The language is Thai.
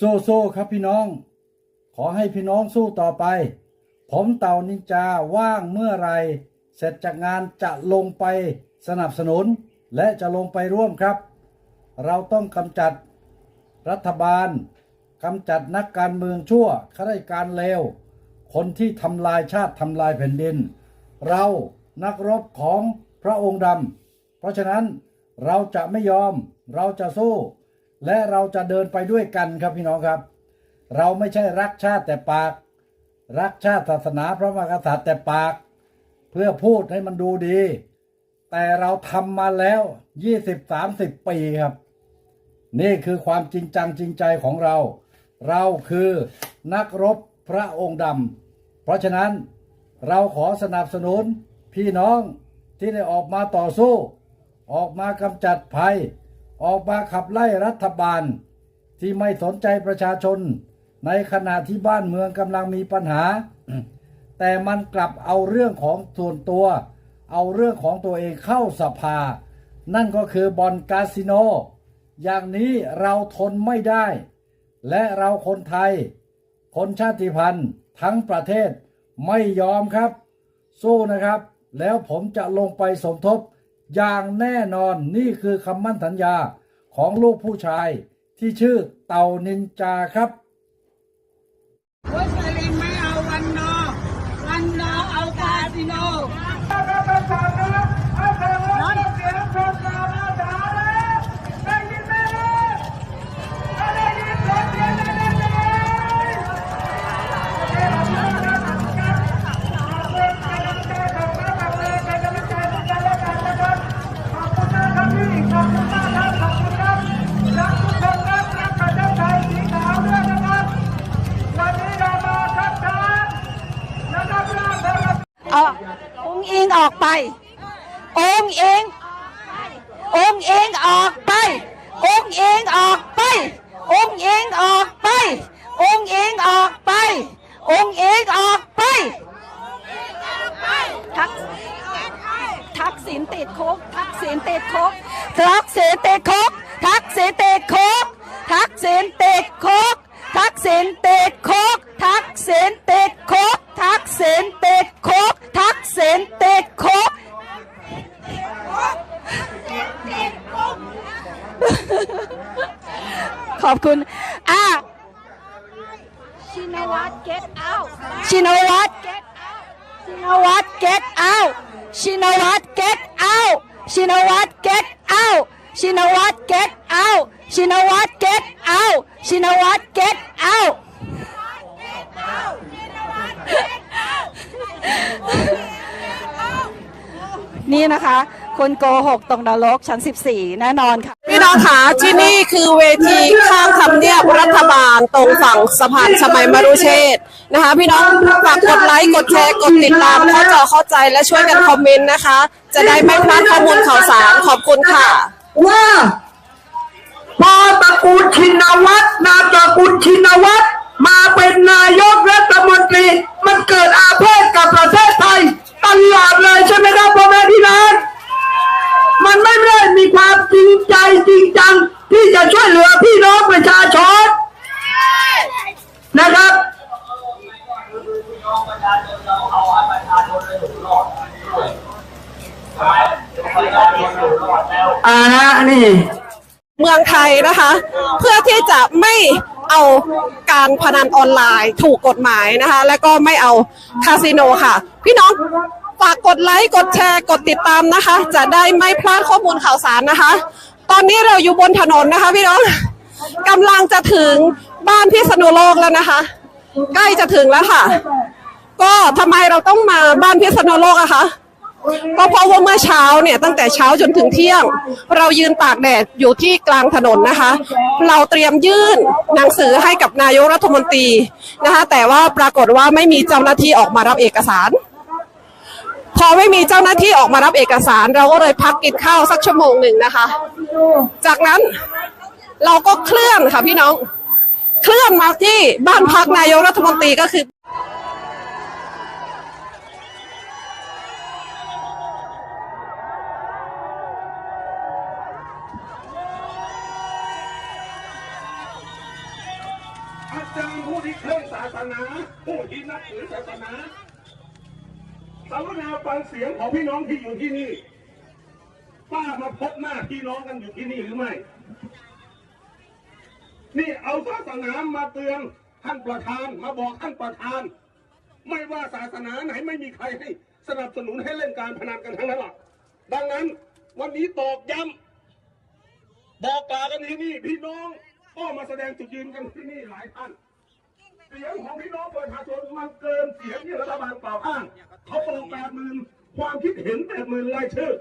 สู้ๆครับพี่น้อง ขอให้พี่น้องสู้ต่อไป ผมเต่านินจาว่างเมื่อไร เสร็จจากงานจะลงไปสนับสนุน และจะลงไปร่วมครับ เราต้องกำจัดรัฐบาลกำจัดนักการเมืองชั่วข้าราชการเลว คนที่ทำลายชาติทำลายแผ่นดิน เรานักรบของพระองค์ดำเพราะฉะนั้นเราจะไม่ยอมเราจะสู้ และเราจะเดินไปด้วยกันครับพี่น้องครับ เราไม่ใช่รักชาติแต่ปาก รักชาติศาสนาพระมหากษัตริย์แต่ปาก เพื่อพูดให้มันดูดี แต่เราทำมาแล้ว20-30ปีครับ นี่คือความจริงจังจริงใจของเรา เราคือนักรบพระองค์ดำเพราะฉะนั้นเราขอสนับสนุนพี่น้องที่ได้ออกมาต่อสู้ ออกมากำจัดภัย ออกมาขับไล่รัฐบาล ที่ไม่สนใจประชาชน ในขณะที่บ้านเมืองกำลังมีปัญหา แต่มันกลับเอาเรื่องของส่วนตัว เอาเรื่องของตัวเองเข้าสภา นั่นก็คือบอลคาสิโน อย่างนี้เราทนไม่ได้ และเราคนไทย คนชาติพันธุ์ทั้งประเทศไม่ยอมครับ สู้นะครับ แล้วผมจะลงไปสมทบ อย่างแน่นอนนี่คือคำมั่นสัญญาของลูกผู้ชายที่ชื่อเต่านินจาครับ เอาองค์อิงออกไปองค์อิงองค์อิงออกไปองค์อิงออกไปองค์อิงออกไปองค์อิงออกไปองค์อิงออกไปทักทักษิณติดคุกทักษิณติดคุกทักษิณติดคุก ขอบคุณอะชินวัต get out ชินวัต get out ชินวัต get out ชินวัต get out ชินวัต get out ชินวัต get out ชินวัต get out ชินวัต get out นี่นะคะ คนโกหกตรงนรกชั้น 14 แน่นอนค่ะ พี่น้องคะที่นี่คือเวทีข้างทำเนียบรัฐบาลตรงฝั่งสะพานชมัยมรุเชษฐ์นะคะพี่น้องฝากกดไลค์กดแชร์กดติดตามเข้าจอเข้าใจและช่วยกันคอมเมนต์นะคะ จะได้ไม่พลาดข้อมูลข่าวสารขอบคุณค่ะว่าพอตระกูลชินวัตรนามตระกูลชินวัตรมาเป็นนายกรัฐมนตรี มันเกิดอาเพศกับประเทศไทยตลอดเลยใช่ไหมครับพ่อแม่พี่น้องมันไม่ได้มีความจริงใจจริงจัง ที่จะช่วยเหลือพี่น้องประชาชนนะครับ อ่านะนี่ เมืองไทยนะคะ เพื่อที่จะไม่เอาการพนันออนไลน์ถูกกฎหมายนะคะ แล้วก็ไม่เอาคาสิโนค่ะ พี่น้องฝากกดไลค์กดแชร์กดติดตามนะคะ จะได้ไม่พลาดข้อมูลข่าวสารนะคะ ตอนนี้เราอยู่บนถนนนะคะ พี่น้องกำลังจะถึงบ้านพิษณุโลกแล้วนะคะ ใกล้จะถึงแล้วค่ะ ก็ทำไมเราต้องมาบ้านพิษณุโลกอะคะ ก็เพราะว่าเมื่อเช้าเนี่ยตั้งแต่เช้าจนถึงเที่ยง เรายืนตากแดดอยู่ที่กลางถนนนะคะ เราเตรียมยื่นหนังสือให้กับนายกรัฐมนตรีนะคะ แต่ว่าปรากฏว่าไม่มีเจ้าหน้าที่ออกมารับเอกสาร พอไม่มีเจ้าหน้าที่ออกมารับเอกสาร เราก็เลยพักกินข้าวสักชั่วโมงหนึ่งนะคะ จากนั้นเราก็เคลื่อนค่ะพี่น้อง เคลื่อนมาที่บ้านพักนายกรัฐมนตรีก็คือ เชิญผู้ที่เคร่งศาสนา ผู้ที่นับถือศาสนาสรุณาฟังเสียงของพี่น้องที่อยู่ที่นี่ ป้ามาพบหน้าพี่น้องกันอยู่ที่นี่หรือไม่ นี่เอาศาสนามาเตือนท่านประธานมาบอกท่านประธาน ไม่ว่าศาสนาไหนไม่มีใครให้สนับสนุนให้เล่นการพนันกันทั้งนั้นหรอกดังนั้นวันนี้ตอกย้ำบอกกล่าวกันที่นี่พี่น้อง ก็มาแสดงจุดยืนกันที่นี่หลายท่านเสียงของพี่น้องประชาชนมันเกินเสียงที่รัฐบาลเปล่าอ้างเขาบอกแปดหมื่นความคิดเห็นแปดหมื่นรายชื่อ